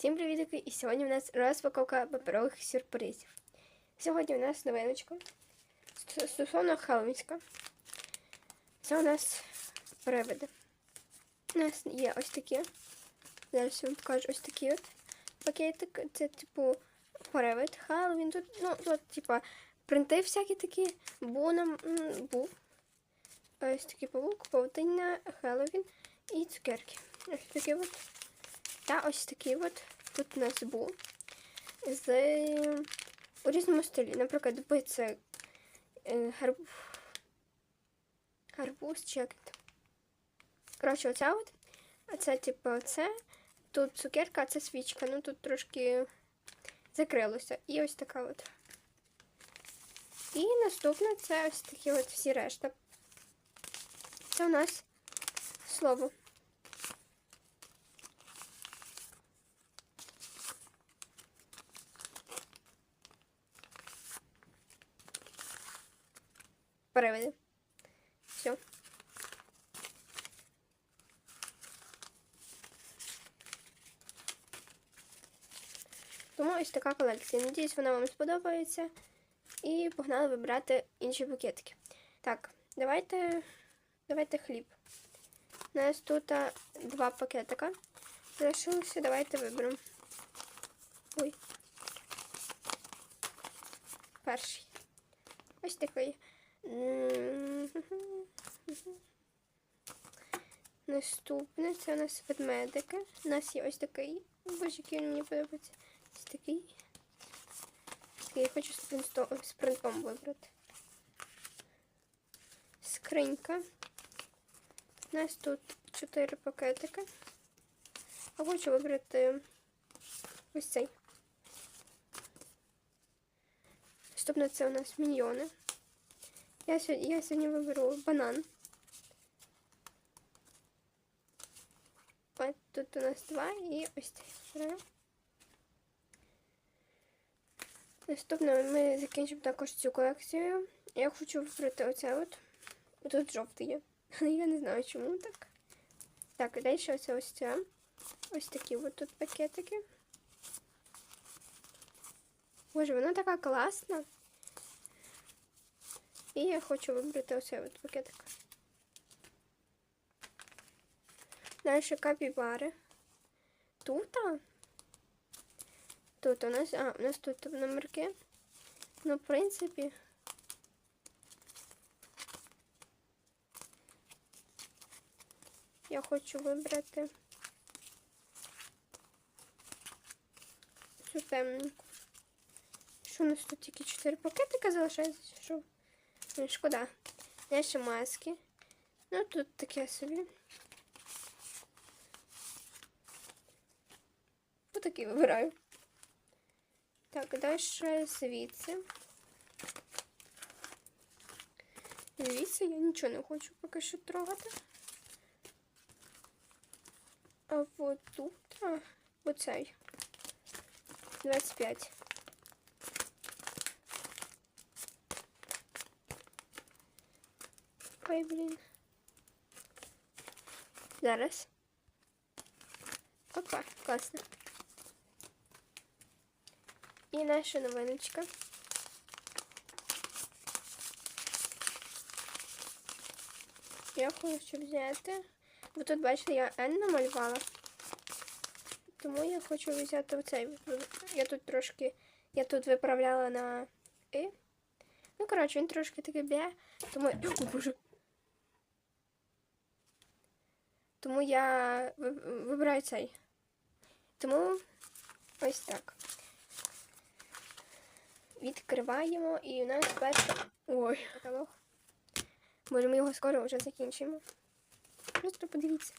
Всім привітки! І сьогодні у нас розпаковка паперових сюрпризів. Сьогодні у нас новиночка стосовно Хелмінська. Це у нас привиди. У нас є ось такі. Зараз я вам покажу ось такі от пакетик. Це типу привид. Хеллоуін. Тут, ну, тут, типа, принти всякі такі. Був нам був. Ось такий павук, павутиння, Хеллоуін і цукерки. Ось такі от. Та ось такий от тут у нас був з у різному стилі. Наприклад, би це гарб... гарбуз чи як це. Коротше, оця от. А це, типу, оце. Тут цукерка, а це свічка. Ну тут трошки закрилося. І ось така от. І наступне це ось такі от всі решта. Це у нас слово. Привиди. Все. Тому ось така колекція. Надіюсь, вона вам сподобається. І погнали вибирати інші пакетики. Так, давайте, давайте хліб. У нас тут два пакетика. Залишилося, давайте виберемо. Ой. Перший. Ось такий. Наступне це у нас ведмедики. У нас є ось такий. Боже, який мені подобається. Ось такий. Такий я хочу з принтом вибрати. Скринька. У нас тут 4 пакетики. А хочу вибрати ось цей. Наступне це у нас міньйони. Я сьогодні, я сьогодні виберу банан. Тут у нас два і ось цей. Наступно ми закінчимо також цю колекцію. Я хочу вибрати оце от. Тут жовтий є. Але я не знаю, чому так. Так, далі ось ось це. Ось такі от тут пакетики. Боже, вона така класна. І я хочу вибрати оцей от пакетик. Далі капібари. Тут. Тут у нас, а, у нас тут номерки. Ну, в принципі. Я хочу вибрати цю темненьку. Що у нас тут тільки 4 пакетика залишається? Що? Ну, шкода. Є ще маски. Ну, тут таке собі. Отакі вибираю. Так, далі звідси. Звідси я нічого не хочу поки що трогати. А от тут, а, оцей. 25. Ой, блін. Зараз. Опа, класно. І наша новиночка. Я хочу взяти. Бо тут, бачите, я N намалювала. Тому я хочу взяти оцей. Я тут трошки. Я тут виправляла на И. Ну, коротше, він трошки такий б'є. Тому. О, боже. Тому я вибираю цей. Тому ось так. Відкриваємо і у нас перший. Ой, каталог. Може, ми його скоро вже закінчимо. Просто подивіться.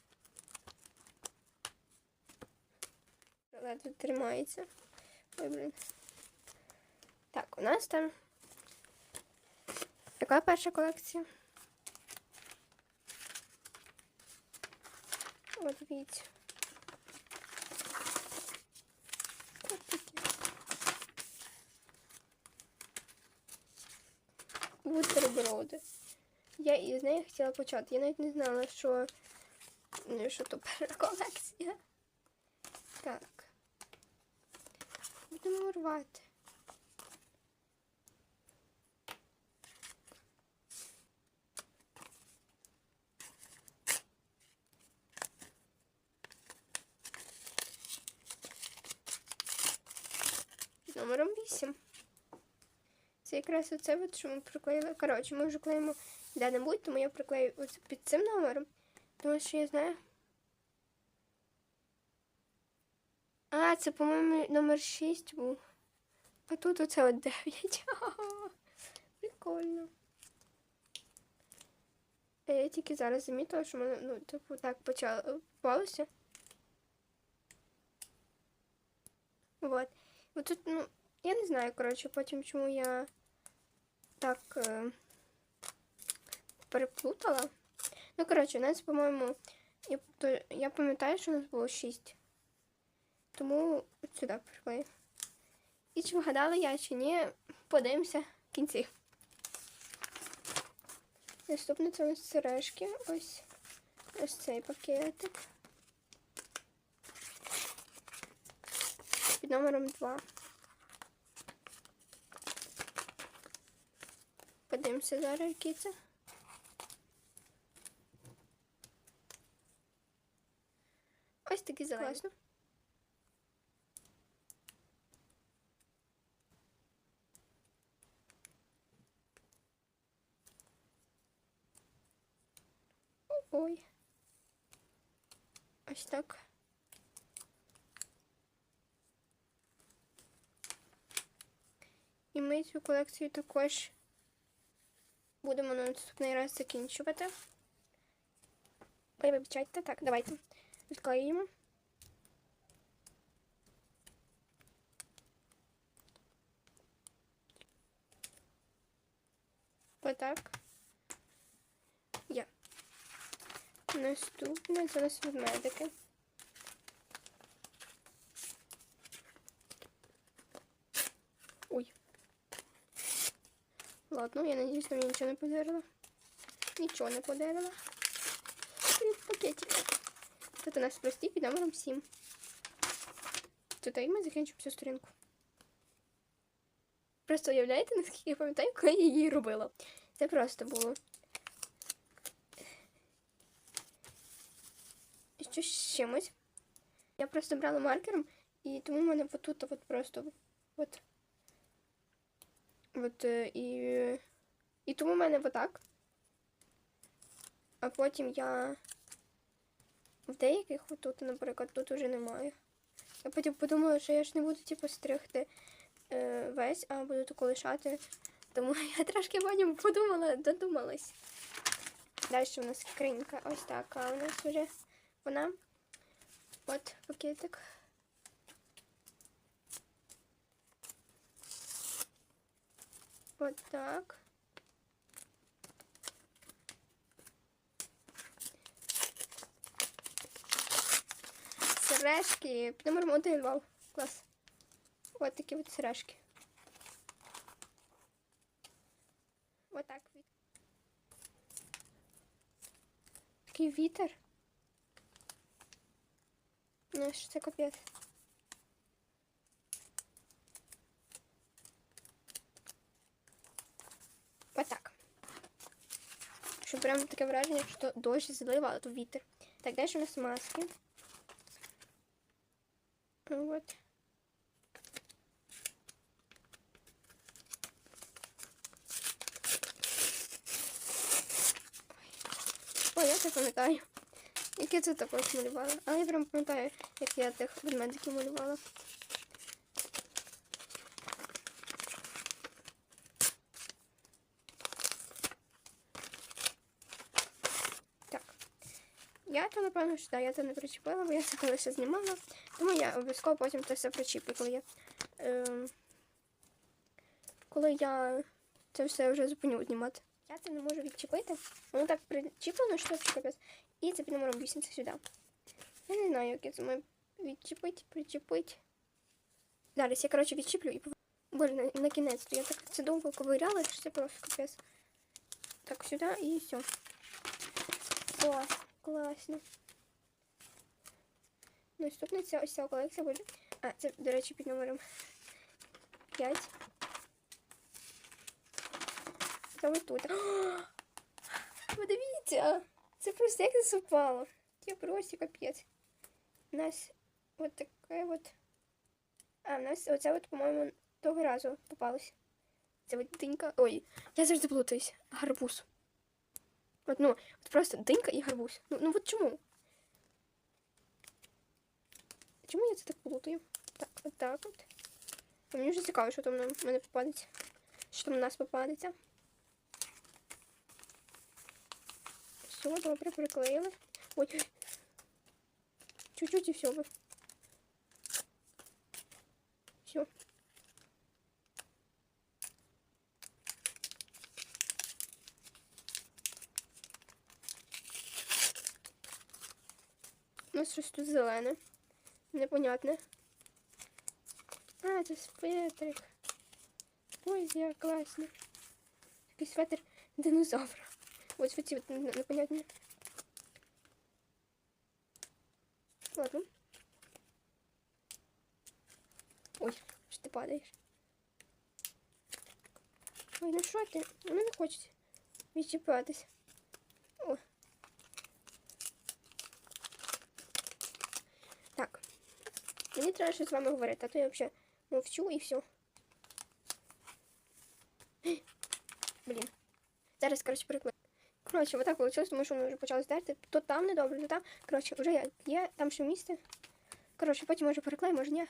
Ледве тримається. Ой, блін. Так, у нас там. Яка перша колекція? От дивіться. От такі. Бутерброди. Я із неї хотіла почати. Я навіть не знала, що, ну, що то колекція. Так. будемо рвати. Під номером 8. Це якраз оце, от, що ми приклеїли. Коротше, ми вже клеїмо де-небудь, тому я приклею ось під цим номером. Тому що я знаю. А, це, по-моєму, номер 6 був. А тут оце от 9. Прикольно. А Я тільки зараз замітила, що мене, ну, типу, так почало попалося. Вот. Вот тут, ну, я не знаю, коротше, потім чому я так е, переплутала. Ну, коротше, у нас, по-моєму, я, я пам'ятаю, що у нас було 6. Тому от сюди приклею. І чи вгадала я, чи ні, подивимося в кінці. Наступне це у нас сережки. Ось ось цей пакетик. Під номером 2. Подивимося зараз, який це. Ось такий зелений. Класно. Ой. Ось так. І ми цю колекцію також будемо на наступний раз закінчувати. Ой, вибачайте. Так, давайте відклеїмо. Отак. Є. Наступне нас ведмедики. Ой. Ладно, я надіюсь, що мені нічого не подарила. Нічого не подарила. І пакетик. Тут у нас прості під номером 7. Тут і ми закінчимо цю сторінку. Просто уявляєте, наскільки я пам'ятаю, коли я її робила. Це просто було. Щось з чимось. Я просто брала маркером, і тому в мене отут от просто от. От е, і. І тому в мене отак. А потім я в деяких отут, наприклад, тут уже немає. Я потім подумала, що я ж не буду типу стригти е, весь, а буду таку лишати. Тому я трошки потім подумала, додумалась. Далі у нас скринька ось така у нас вже вона. От пакетик. От так. Сережки. Під номером один вау. Клас. От такі от сережки. От так. Такий вітер. Ну, що це капець. Отак. Що прям таке враження, що дощ злива, а то вітер. Так, далі у нас маски. Вот. Ой, я це пам'ятаю. Як я це також малювала. Але я прям пам'ятаю, як я тих ведмедиків малювала. Так. Я то, напевно, що да, я це не причепила, бо я це коли знімала. Тому я обов'язково потім це все причіплю, коли я. Е, коли я це все вже зупиню знімати. Я це не можу відчепити. Воно так причіплено, що це капець. І це під номером 8 це сюди. Я не знаю, як я це маю відчепити, причепити. Зараз я, коротше, відчіплю і пов... Боже, на, на кінець. Я так це довго ковиряла, що це просто капець. Так, сюди і все. Клас, класно. Наступна ця ось ця колекція буде. А, це, до речі, під номером 5. Та ось тут. Подивіться! Це просто як це упало. Це просто капець. У нас от таке от. А, у нас оце от, по-моєму, того разу попалось. Це от динька. Ой, я завжди плутаюсь. Гарбуз. От, ну, от просто динька і гарбуз. Ну, ну от чому? Чому я це так плутаю? Так, от так от. А Мені вже цікаво, що там на мене попадеться. Що там на нас попадеться. Все, добре, приклеїли. Ой. Чуть-чуть і все. Все. щось тут зелене. Непонятне. А, це светрик. Ой, як класно. Такий светр динозавра. Ось оці от н- непонятні. Ладно. Ой, що ти падаєш? Ой, ну що ти? Ну не хочеться відчіпатись. Мені треба щось з вами говорити, а то я взагалі мовчу і все. Блін. Зараз, коротше, приклею. Коротше, отак вийшло, тому що воно вже почало здерти. То там недобре, то там. Коротше, вже є, там ще місце. Коротше, потім може переклею, може ні.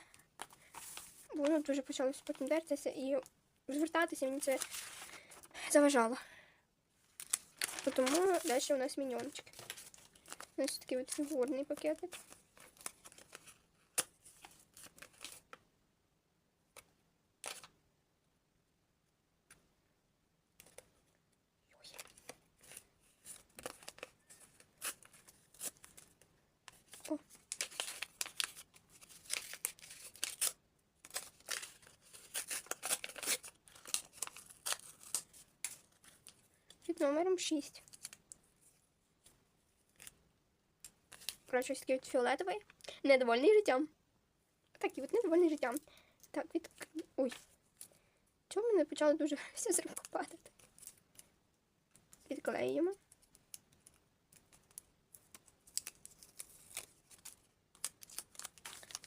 Бо воно дуже почало потім дертися і розвертатися, мені це заважало. Тому далі у нас міньончики. У нас такий от фігурний пакетик. О. Під номером 6. Коротше, ось такий от фіолетовий. Недовольний життям. Такий от недовольний життям. Так, від... Ой. Чому мене почало дуже все зривко падати? Відклеїмо.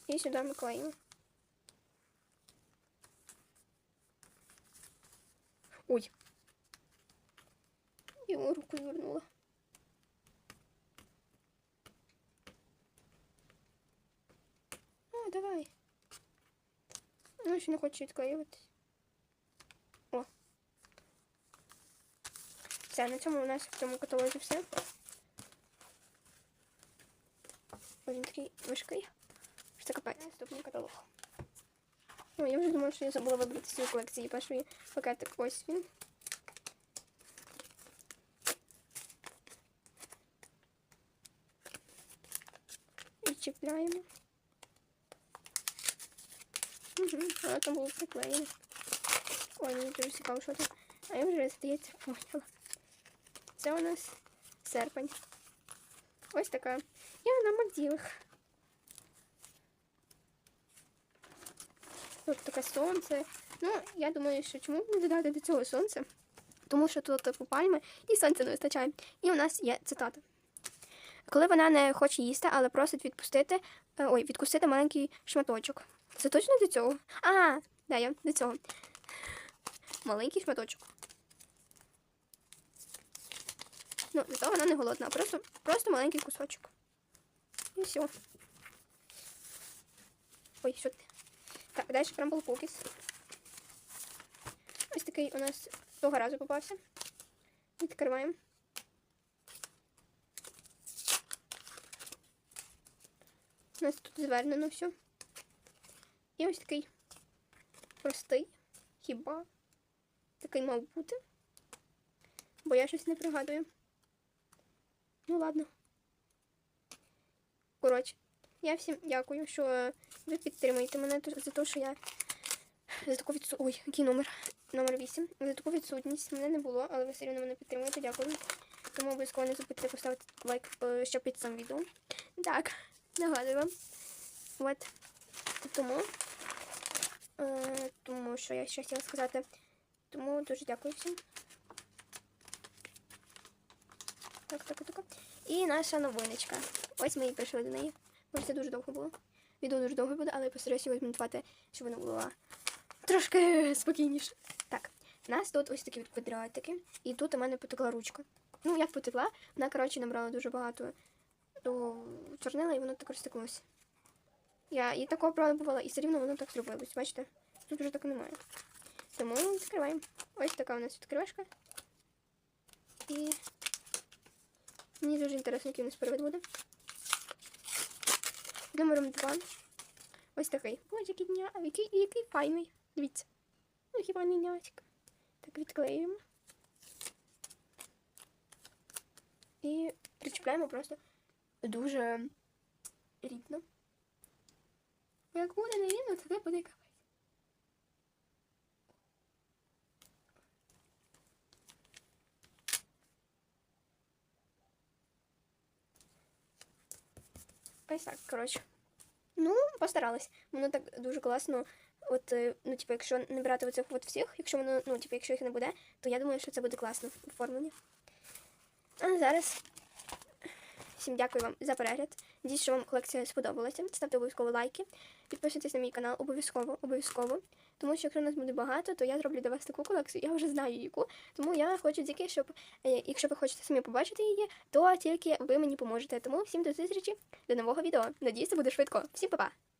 І сюди ми клеїмо. Ой. Його руку вернула. А, давай. Ну, ще не хочу відклеюватись. О. Все, на цьому у нас в цьому каталозі все. Ось він такий важкий. Що це капець. Наступний каталог. Ну, я вже думала, що я забула вибрати з цієї колекції перший пакетик. Ось він. Відчіпляємо. Угу, а там було приклеєно. Ой, мені дуже цікаво, що там. А я вже, здається, поняла. Це у нас серпень. Ось така. Я на Мальдівах. Тут таке сонце. Ну, я думаю, що чому б не додати до цього сонце? Тому що тут типу пальми і сонця не вистачає. І у нас є цитата. Коли вона не хоче їсти, але просить відпустити, е, ой, відкусити маленький шматочок. Це точно до цього? А, да, я до цього. Маленький шматочок. Ну, зато вона не голодна, а просто, просто маленький кусочок. І все. Ой, що ти? Так, далі Crumble Cookies. Ось такий у нас того разу попався. Відкриваємо. У нас тут звернено все. І ось такий простий. Хіба? Такий мав бути. Бо я щось не пригадую. Ну ладно. Коротше, я всім дякую, що ви підтримуєте мене за те, що я за таку відсутність. Ой, який номер? Номер 8. За таку відсутність мене не було, але ви все одно мене підтримуєте, дякую. Тому обов'язково не забудьте поставити лайк е, ще під цим відео. Так, нагадую вам. От. Тому. Е, тому що я ще хотіла сказати. Тому дуже дякую всім. Так, так, так. І наша новиночка. Ось ми і прийшли до неї. Може, це дуже довго було. Відео дуже довго буде, але я постараюся його змонтувати, щоб воно було трошки спокійніше. Так, у нас тут ось такі квадратики, і тут у мене потекла ручка. Ну, як потекла, вона, коротше, набрала дуже багато до чорнила, і воно так розтеклося. Я і такого пробувала, і все рівно воно так зробилось. Бачите? Тут вже такого немає. Тому відкриваємо. Ось така у нас відкривашка. І мені дуже інтересно, який у нас привид буде. Номером два. Ось такий. Ось який дня, який, який файний. Дивіться. Ну, який файний нявчик. Так, відклеюємо. І причіпляємо просто дуже рідно. Як буде не рідно, то це буде капець. Ось так, коротше. Ну, постаралась. Воно так дуже класно. От, е, ну, типу, якщо не брати оцих от всіх, якщо воно, ну, типу, якщо їх не буде, то я думаю, що це буде класно оформлення. А зараз всім дякую вам за перегляд. Надіюсь, що вам колекція сподобалася. Ставте обов'язково лайки, підписуйтесь на мій канал обов'язково, обов'язково. Тому що якщо нас буде багато, то я зроблю для вас таку колекцію. Я вже знаю яку. Тому я хочу тільки, щоб е, якщо ви хочете самі побачити її, то тільки ви мені поможете. Тому всім до зустрічі, до нового відео. Надіюсь, це буде швидко. Всім па-па!